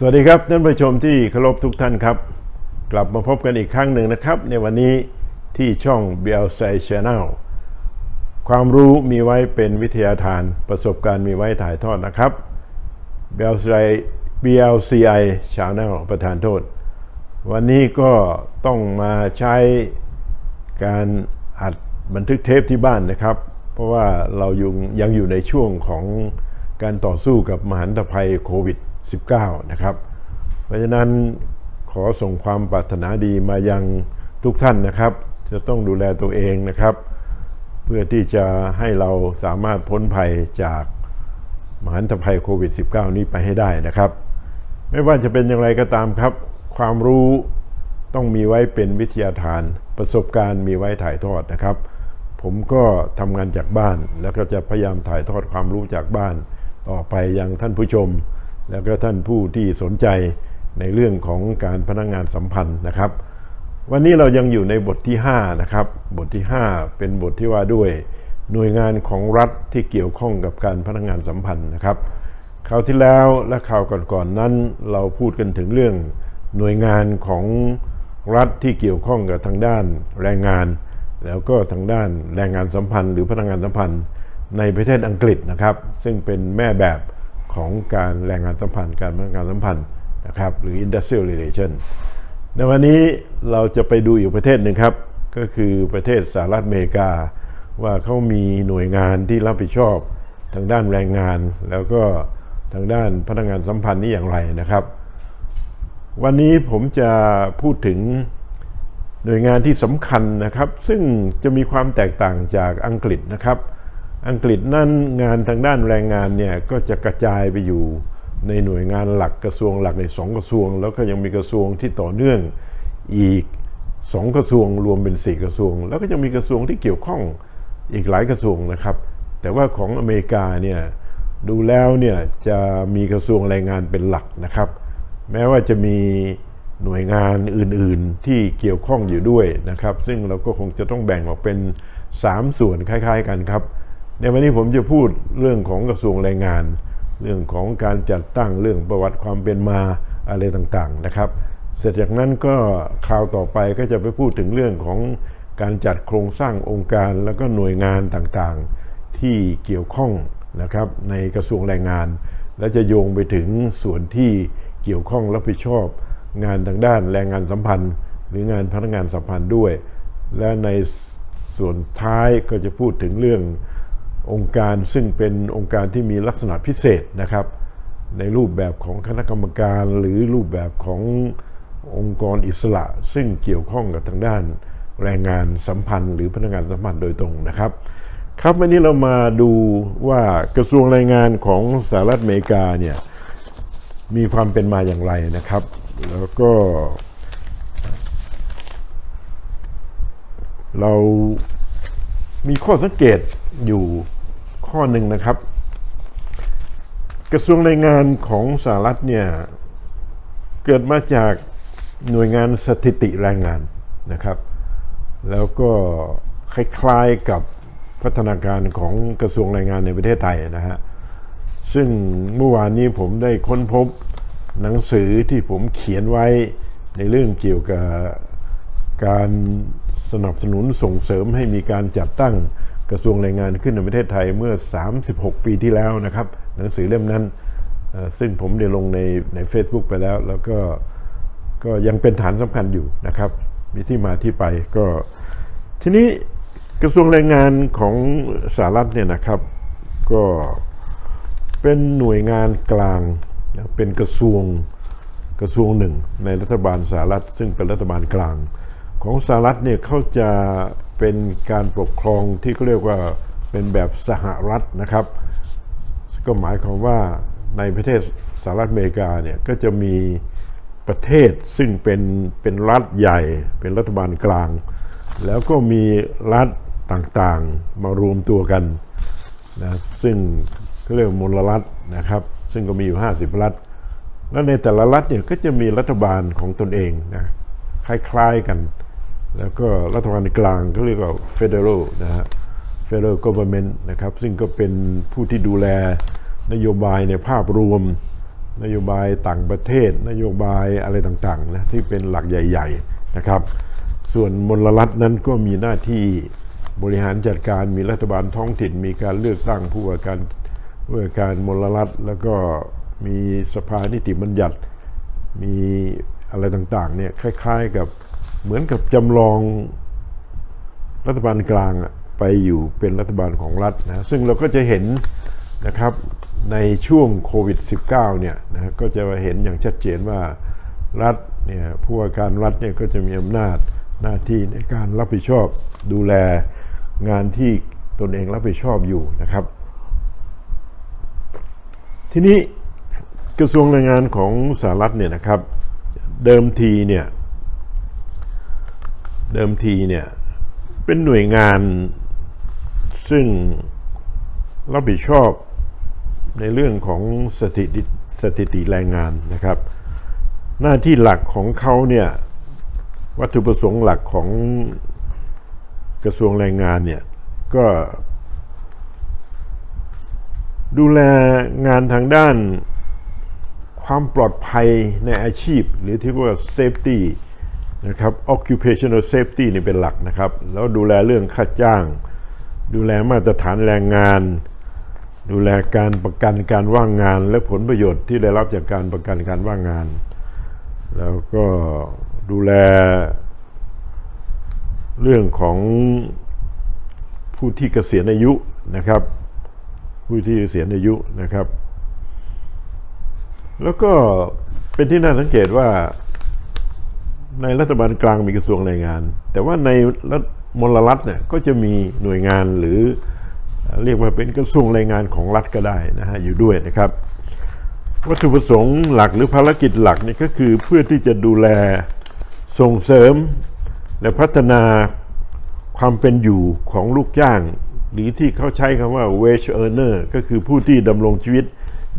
สวัสดีครับท่านผู้ชมที่เคารพทุกท่านครับ กลับมาพบกันอีกครั้งหนึ่งนะครับ ในวันนี้ที่ช่อง b l c Channel ความรู้มีไว้เป็นวิทยาทาน ประสบการณ์มีไว้ถ่ายทอดนะครับ BLCI BLCI Channel ประธานโทษ วันนี้ก็ต้องมาใช้การอัดบันทึกเทปที่บ้านนะครับ เพราะว่าเรายังยังอยู่ในช่วงของการต่อสู้กับมหันตภัยโควิด -19 นะครับ เพราะฉะนั้นขอส่งความปรารถนาดีมายังทุกท่านนะครับ จะต้องดูแลตัวเองนะครับ เพื่อที่จะให้เราสามารถพ้นภัยจากมหันตภัยโควิด -19 นี้ไปให้ได้นะครับ ไม่ว่าจะเป็นอย่างไรก็ตามครับ ความรู้ต้องมีไว้เป็นวิทยาทาน ประสบการณ์มีไว้ถ่ายทอดนะครับ ผมก็ทำงานจากบ้าน แล้วก็จะพยายามถ่ายทอดความรู้จากบ้าน ต่อไปยังท่านผู้ชม แล้วก็ท่านผู้ที่สนใจในเรื่องของการพนักงงานสัมพันธ์นะครับ วันนี้เรายังอยู่ในบทที่ 5 นะครับ บทที่ 5 เป็นบทที่ว่าด้วยหน่วยงานของรัฐที่เกี่ยวข้องกับการพนักงานสัมพันธ์นะครับคราวที่แล้วและคราวก่อนๆนนั้น เราพูดกันถึงเรื่องหน่วยงานของรัฐที่เกี่ยวข้องกับทางด้านแรงงาน แล้วก็ทางด้านแรงงานสัมพันธ์ หรือพนักงานสัมพันธ์ในประเทศอังกฤษนะครับ ซึ่งเป็นแม่แบบ ของการแรงงานสัมพันธ์ การพนักงานสัมพันธ์นะครับหรือ industrial relation ในวันนี้เราจะไปดูอีกประเทศหนึ่งครับ ก็คือประเทศสหรัฐอเมริกา ว่าเขามีหน่วยงานที่รับผิดชอบทางด้านแรงงาน แล้วก็ทางด้านพนักงานสัมพันธ์นี้อย่างไรนะครับ วันนี้ผมจะพูดถึงหน่วยงานที่สำคัญนะครับ ซึ่งจะมีความแตกต่างจากอังกฤษนะครับ อังกฤษนั่นงานทางด้านแรงงานเนี่ยก็จะกระจายไปอยู่ในหน่วยงานหลักกระทรวงหลักในสองกระทรวง แล้วก็ยังมีกระทรวงที่ต่อเนื่องอีกสองกระทรวงรวมเป็นสี่กระทรวง แล้วก็ยังมีกระทรวงที่เกี่ยวข้องอีกหลายกระทรวงนะครับ แต่ว่าของอเมริกาเนี่ยดูแล้วเนี่ยจะมีกระทรวงแรงงานเป็นหลักนะครับ แม้ว่าจะมีหน่วยงานอื่นๆที่เกี่ยวข้องอยู่ด้วยนะครับ ซึ่งเราก็คงจะต้องแบ่งออกเป็น 3 ส่วนคล้าย ๆ กันครับ ในวันนี้ผมจะพูดเรื่องของกระทรวงแรงงาน เรื่องของการจัดตั้งเรื่องประวัติความเป็นมาอะไรต่างๆนะครับ เสร็จจากนั้นก็คราวต่อไปก็จะไปพูดถึงเรื่องของการจัดโครงสร้างองค์การแล้วก็หน่วยงานต่างๆ ที่เกี่ยวข้องนะครับในกระทรวงแรงงาน และจะโยงไปถึงส่วนที่เกี่ยวข้องรับผิดชอบ งานทางด้านแรงงานสัมพันธ์ หรืองานพนักงานสัมพันธ์ด้วย และในส่วนท้ายก็จะพูดถึงเรื่อง องค์การซึ่งเป็นองค์การที่มีลักษณะพิเศษนะครับ ในรูปแบบของคณะกรรมการหรือรูปแบบขององค์กรอิสระ ซึ่งเกี่ยวข้องกับทางด้านแรงงานสัมพันธ์ หรือพนักงานสัมพันธ์โดยตรงนะครับ ครับวันนี้เรามาดูว่ากระทรวงแรงงานของสหรัฐอเมริกาเนี่ยมีความเป็นมาอย่างไรนะครับ แล้วก็ เรามีข้อสังเกตอยู่ ข้อหนึ่งนะครับ กระทรวงแรงงานของสหรัฐเนี่ย เกิดมาจากหน่วยงานสถิติแรงงานนะครับ แล้วก็คล้ายๆกับพัฒนาการของกระทรวงแรงงานในประเทศไทยนะฮะซึ่งเมื่อวานนี้ผมได้ค้นพบหนังสือที่ผมเขียนไว้ในเรื่องเกี่ยวกับการสนับสนุนส่งเสริมให้มีการจัดตั้ง กระทรวงแรงงานขึ้นในประเทศไทยเมื่อ 36 ปีที่แล้วนะครับ หนังสือเล่มนั้น ซึ่งผมได้ลงในใน Facebook ไปแล้ว แล้วก็ก็ยังเป็นฐานสำคัญอยู่นะครับ มีที่มาที่ไปก็ ทีนี้กระทรวงแรงงานของสหรัฐเนี่ยนะครับ ก็เป็นหน่วยงานกลางเป็นกระทรวงกระทรวงหนึ่งในรัฐบาลสหรัฐซึ่งเป็นรัฐบาลกลาง ของสหรัฐเนี่ยเขาจะ เป็นการปกครองที่เขาเรียกว่าเป็นแบบสหรัฐนะครับ ก็หมายความว่าในประเทศสหรัฐอเมริกาเนี่ยก็จะมีประเทศซึ่งเป็นเป็นรัฐใหญ่ เป็นรัฐบาลกลาง แล้วก็มีรัฐต่างๆมารวมตัวกันนะซึ่งเขาเรียกมลรัฐนะครับ ซึ่งก็มีอยู่ 50 รัฐ แล้วในแต่ละรัฐเนี่ยก็จะมีรัฐบาลของตนเองนะคล้ายๆกัน แล้วก็รัฐบาลกลางเขาเรียกว่า federal นะฮะ federal government นะครับ ซึ่งก็เป็นผู้ที่ดูแลนโยบายในภาพรวม นโยบายต่างประเทศ นโยบายอะไรต่างๆนะที่เป็นหลักใหญ่ ๆนะครับ ส่วนมลรัฐนั้นก็มีหน้าที่บริหารจัดการมีรัฐบาลท้องถิ่น มีการเลือกตั้งผู้ว่าการผู้ว่าการมลรัฐ แล้วก็มีสภานิติบัญญัติมีอะไรต่างๆเนี่ยคล้าย ๆกับ เหมือนกับจำลองรัฐบาลกลางไปอยู่เป็นรัฐบาลของรัฐนะซึ่งเราก็จะเห็นนะครับในช่วงโควิด -19 เนี่ยนะก็จะเห็นอย่างชัดเจนว่ารัฐเนี่ยผู้ว่าการรัฐเนี่ยก็จะมีอำนาจหน้าที่ในการรับผิดชอบดูแลงานที่ตนเองรับผิดชอบอยู่นะครับ ทีนี้กระทรวงแรงงานของสหรัฐเนี่ยนะครับ เดิมทีเนี่ย เดิมทีเนี่ย เป็นหน่วยงานซึ่งรับผิดชอบในเรื่องของสถิติสถิติแรงงานนะครับ หน้าที่หลักของเขาเนี่ย วัตถุประสงค์หลักของกระทรวงแรงงานเนี่ย ก็ ดูแลงานทางด้านความปลอดภัยในอาชีพ หรือที่เรียกว่า safety นะครับ occupational safety นี่เป็นหลักนะครับ แล้วดูแลเรื่องค่าจ้าง ดูแลมาตรฐานแรงงาน ดูแลการประกันการว่างงาน และผลประโยชน์ที่ได้รับจากการประกันการว่างงาน แล้วก็ดูแลเรื่องของผู้ที่เกษียณอายุนะครับ ผู้ที่เกษียณอายุนะครับ แล้วก็เป็นที่น่าสังเกตว่า ในรัฐบาลกลางมีกระทรวงแรงงาน แต่ว่าในรัฐมลรัฐเนี่ยก็จะมีหน่วยงานหรือเรียกว่าเป็นกระทรวงแรงงานของรัฐก็ได้นะฮะอยู่ด้วยนะครับ วัตถุประสงค์หลักหรือภารกิจหลักนี่ก็คือเพื่อที่จะดูแลส่งเสริม และพัฒนาความเป็นอยู่ของลูกจ้าง หรือที่เขาใช้คำว่า wage earner ก็คือผู้ที่ดำรงชีวิต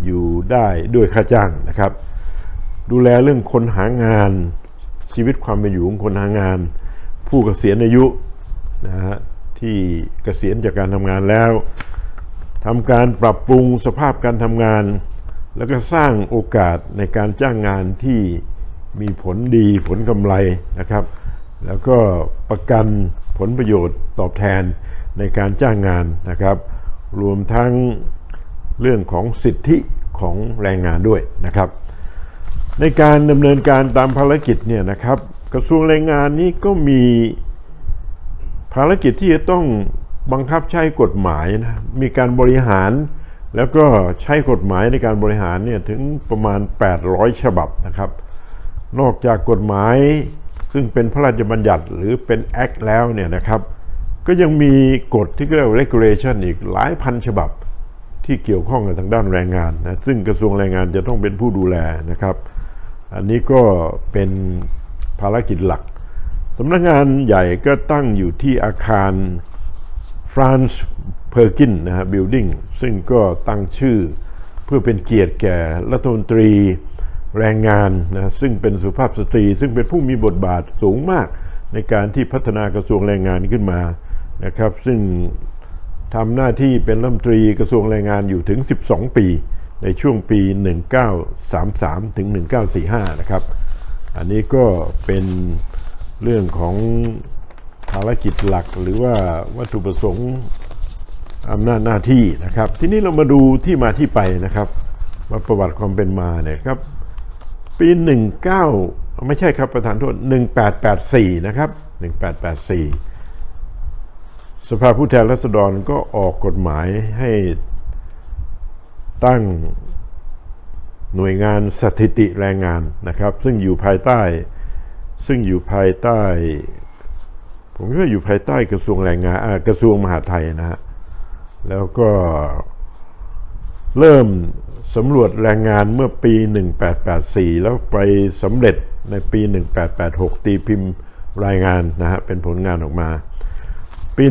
อยู่ได้ด้วยค่าจ้างนะครับ ดูแลเรื่องคนหางาน ชีวิตความเป็นอยู่ของคนหางาน ผู้เกษียณอายุนะฮะที่เกษียณจากการทำงานแล้วทำการปรับปรุงสภาพการทำงาน แล้วก็สร้างโอกาสในการจ้างงานที่มีผลดีผลกำไรนะครับ แล้วก็ประกันผลประโยชน์ตอบแทนในการจ้างงานนะครับ รวมทั้งเรื่องของสิทธิของแรงงานด้วยนะครับ ในการดำเนินการตามภารกิจเนี่ยนะครับ กระทรวงแรงงานนี้ก็มีภารกิจที่จะต้องบังคับใช้กฎหมายนะมีการบริหาร แล้วก็ใช้กฎหมายในการบริหารเนี่ยถึงประมาณ 800 ฉบับนะครับ นอกจากกฎหมายซึ่งเป็นพระราชบัญญัติหรือเป็น Act แล้วเนี่ยนะครับ ก็ยังมีกฎที่เรียกว่า regulation อีกหลายพันฉบับที่เกี่ยวข้องกับทางด้านแรงงานนะซึ่งกระทรวงแรงงานจะต้องเป็นผู้ดูแลนะครับ อันนี้ก็เป็นภารกิจหลักสำนักงานใหญ่ก็ตั้งอยู่ที่อาคาร France Perkin นะฮะ Building ซึ่งก็ตั้งชื่อเพื่อเป็นเกียรติแก่รัฐมนตรีแรงงานนะซึ่งเป็นสุภาพสตรี ซึ่งเป็นผู้มีบทบาทสูงมากในการที่พัฒนากระทรวงแรงงานขึ้นมานะครับ ซึ่งทำหน้าที่เป็นรัฐมนตรีกระทรวงแรงงานอยู่ถึง 12 ปี ในช่วงปี 1933 ถึง 1945 นะครับ อันนี้ก็เป็นเรื่องของภารกิจหลักหรือว่าวัตถุประสงค์อำนาจหน้าที่นะครับ ทีนี้เรามาดูที่มาที่ไปนะครับว่าประวัติความเป็นมาเนี่ยครับ ปี 19 ไม่ใช่ครับประธานโทษ 1884 นะครับ 1884 สภาผู้แทนราษฎรก็ออกกฎหมายให้ ตั้งหน่วยงานสถิติแรงงานนะครับ ซึ่งอยู่ภายใต้ ซึ่งอยู่ภายใต้ ผมก็อยู่ภายใต้กระทรวงแรงงานกระทรวงมหาดไทยนะฮะแล้วก็เริ่มสำรวจแรงงานเมื่อปี 1884 แล้วไปสำเร็จในปี 1886 ตีพิมพ์รายงานนะฮะเป็นผลงานออกมา ปี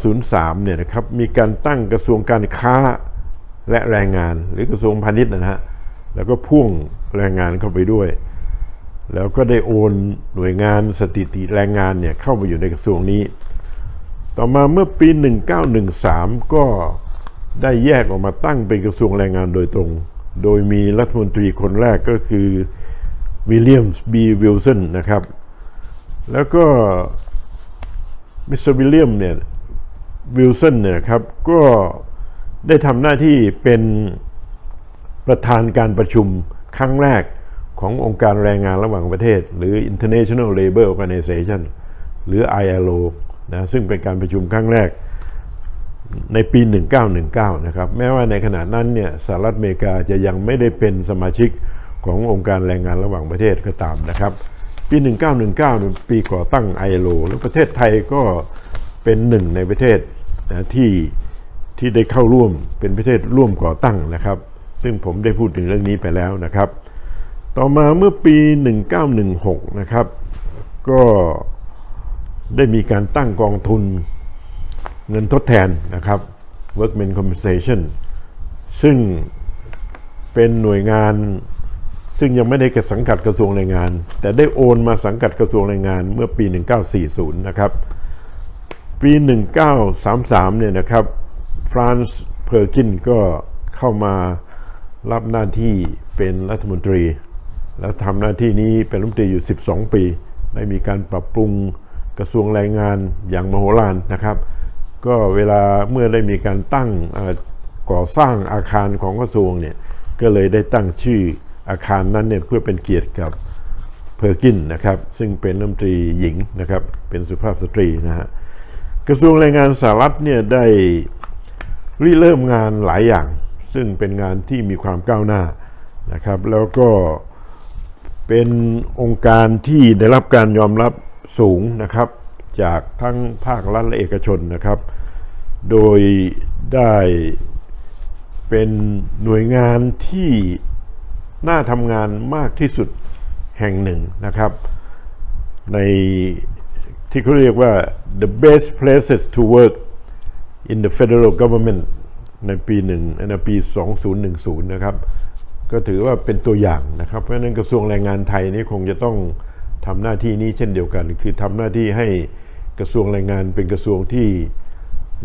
1903 เนี่ยนะครับ มีการตั้งกระทรวงการค้า และแรงงานหรือกระทรวงพาณิชย์นะฮะแล้วก็พ่วงแรงงานเข้าไปด้วย แล้วก็ได้โอนหน่วยงานสถิติแรงงานเนี่ยเข้ามาอยู่ในกระทรวงนี้ ต่อมาเมื่อปี 1913 ก็ได้แยกออกมาตั้งเป็นกระทรวงแรงงานโดยตรง โดยมีรัฐมนตรีคนแรกก็คือวิลเลียมส์บีวิลสันนะครับ แล้วก็มิสเตอร์วิลเลียมเนี่ยวิลสันเนี่ยครับก็ ได้ทำหน้าที่เป็นประธานการประชุมครั้งแรกขององค์การแรงงานระหว่างประเทศ หรือ International Labour Organization หรือ ILO นะซึ่งเป็นการประชุมครั้งแรกในปี 1919 นะครับ แม้ว่าในขณะนั้นเนี่ยสหรัฐอเมริกาจะยังไม่ได้เป็นสมาชิกขององค์การแรงงานระหว่างประเทศก็ตามนะครับ ปี 1919เป็นปีก่อตั้ง ILO แล้วประเทศไทยก็เป็นหนึ่งในประเทศนะที่ ที่ได้เข้าร่วมเป็นประเทศร่วมก่อตั้งนะครับ ซึ่งผมได้พูดถึงเรื่องนี้ไปแล้วนะครับ ต่อมาเมื่อปี 1916 นะครับ ก็ได้มีการตั้งกองทุนเงินทดแทนนะครับ Workmen Compensation ซึ่งเป็นหน่วยงานซึ่งยังไม่ได้สังกัดกระทรวงแรงงาน แต่ได้โอนมาสังกัดกระทรวงแรงงานเมื่อปี 1940 นะครับ ปี 1933 เนี่ยนะครับ ฟรานซ์เพอร์กินก็เข้ามารับหน้าที่เป็นรัฐมนตรี แล้วทำหน้าที่นี้เป็นรัฐมนตรีอยู่ 12 ปี ได้มีการปรับปรุงกระทรวงแรงงานอย่างมโหฬารนะครับ ก็เวลาเมื่อได้มีการตั้งก่อสร้างอาคารของกระทรวงเนี่ยก็เลยได้ตั้งชื่ออาคารนั้นเนี่ยเพื่อเป็นเกียรติกับเพอร์กินนะครับ ซึ่งเป็นรัฐมนตรีหญิงนะครับ เป็นสุภาพสตรีนะฮะกระทรวงแรงงานสหรัฐเนี่ยได้ ริเริ่มงานหลายอย่าง ซึ่งเป็นงานที่มีความก้าวหน้านะครับ แล้วก็เป็นองค์การที่ได้รับการยอมรับสูงนะครับ จากทั้งภาครัฐและเอกชนนะครับ โดยได้เป็นหน่วยงานที่น่าทำงานมากที่สุดแห่งหนึ่งนะครับ ในที่เขาเรียกว่า the best places to work in the federal government ในปีหนึ่งในปี 2010 นะครับ ก็ถือว่าเป็นตัวอย่างนะครับ เพราะฉะนั้นกระทรวงแรงงานไทยนี่คงจะต้องทำหน้าที่นี้เช่นเดียวกัน คือทำหน้าที่ให้กระทรวงแรงงานเป็นกระทรวงที่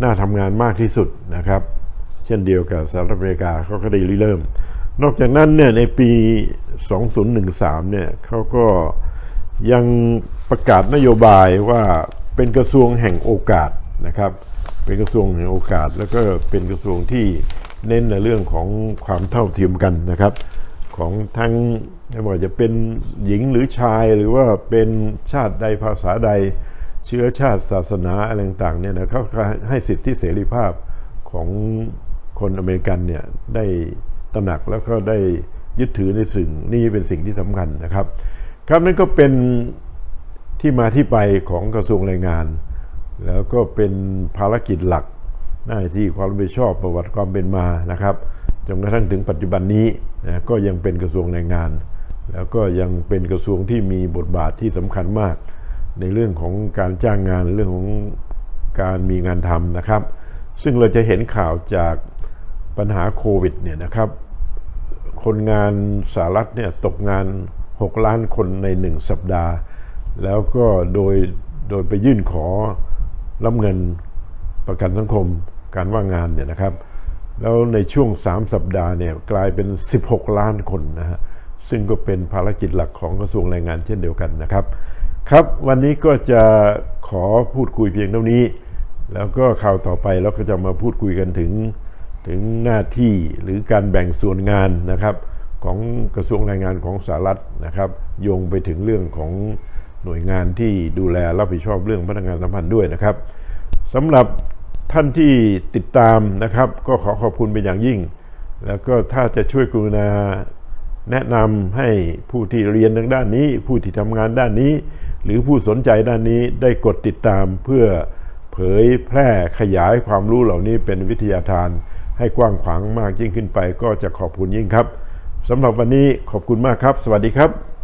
น่าทำงานมากที่สุดนะครับ เช่นเดียวกับสหรัฐอเมริกาเขาก็ได้ริเริ่ม นอกจากนั้นเนี่ยในปี 2013 เนี่ยเขาก็ยังประกาศนโยบายว่าเป็นกระทรวงแห่งโอกาส นะครับ เป็นกระทรวงแห่งโอกาส แล้วก็เป็นกระทรวงที่เน้นในเรื่องของความเท่าเทียมกันนะครับ ของทั้งไม่ว่าจะเป็นหญิงหรือชายหรือว่าเป็นชาติใดภาษาใดเชื้อชาติศาสนาอะไรต่างๆเนี่ยนะเขาให้สิทธิเสรีภาพของคนอเมริกันเนี่ยได้ตระหนักแล้วก็ได้ยึดถือในสิ่งนี้เป็นสิ่งที่สำคัญนะครับ ครับนั่นก็เป็นที่มาที่ไปของกระทรวงแรงงาน แล้วก็เป็นภารกิจหลักหน้าที่ความรับผิดชอบประวัติความเป็นมานะครับจนกระทั่งถึงปัจจุบันนี้นะก็ยังเป็นกระทรวงแรงงาน แล้วก็ยังเป็นกระทรวงที่มีบทบาทที่สำคัญมาก ในเรื่องของการจ้างงานเรื่องของการมีงานทำนะครับ ซึ่งเราจะเห็นข่าวจากปัญหาโควิดเนี่ยนะครับ คนงานสหรัฐเนี่ยตกงาน 6 ล้านคนใน 1 สัปดาห์ แล้วก็โดยโดยไปยื่นขอ รับเงินประกันสังคมการว่างงานเนี่ยนะครับ แล้วในช่วง 3 สัปดาห์เนี่ยกลายเป็น 16 ล้านคนนะฮะซึ่งก็เป็นภารกิจหลักของกระทรวงแรงงานเช่นเดียวกันนะครับ ครับวันนี้ก็จะขอพูดคุยเพียงเท่านี้ แล้วก็ข่าวต่อไปเราก็จะมาพูดคุยกันถึงถึงหน้าที่หรือการแบ่งส่วนงานนะครับของกระทรวงแรงงานของสหรัฐนะครับ โยงไปถึงเรื่องของ หน่วยงานที่ดูแลรับผิดชอบเรื่องพนักงานสัมพันธ์ด้วยนะครับสำหรับท่านที่ติดตามนะครับ ก็ขอขอบคุณเป็นอย่างยิ่ง แล้วก็ถ้าจะช่วยกรุณาแนะนำให้ผู้ที่เรียนทางด้านนี้ ผู้ที่ทำงานด้านนี้ หรือผู้สนใจด้านนี้ได้กดติดตามเพื่อเผยแพร่ขยายความรู้เหล่านี้เป็นวิทยาทาน ให้กว้างขวางมากยิ่งขึ้นไป ก็จะขอบคุณยิ่งครับสำหรับวันนี้ขอบคุณมากครับ สวัสดีครับ